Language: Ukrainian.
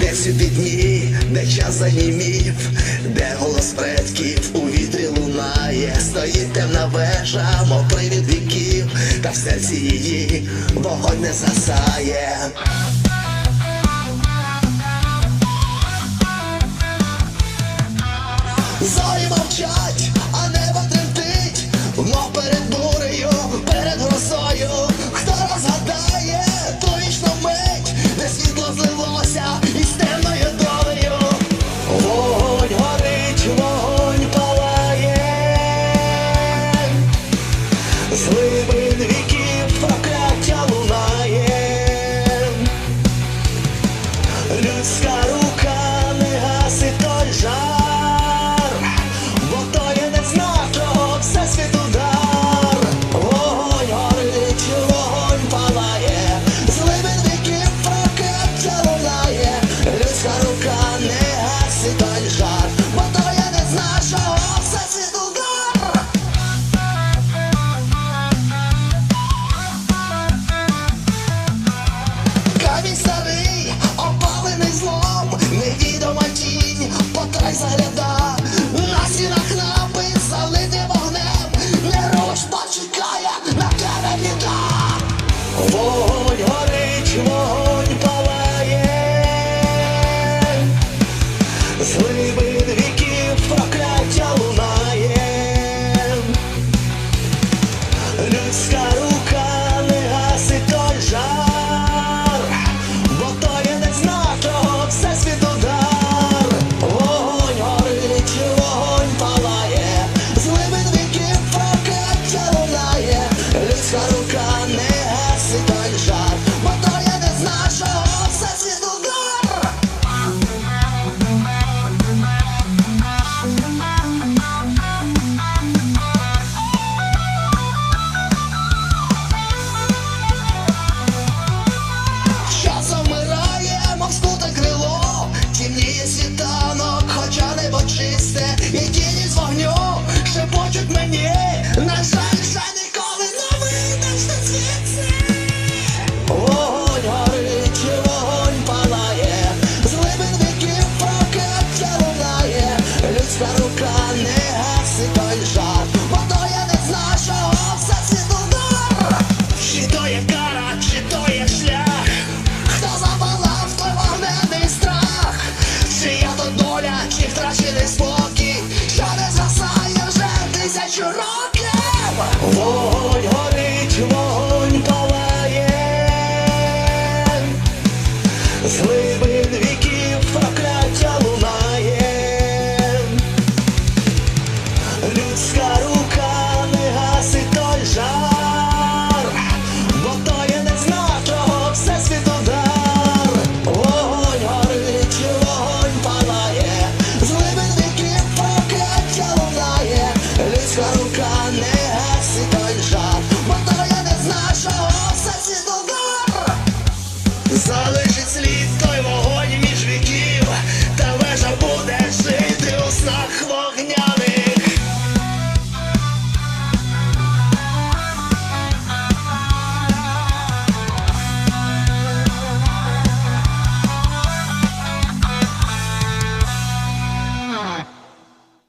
Де світить дні, де час занімів, де голос предків у віє, стоїть темна вежа, мов привід віків, та в серці її вогонь не засає. Зорі мовчать, а небо тремтить, мов перед бурею, перед грозою, хто розгадає, то вічно мить, де світло злилося і темно And that's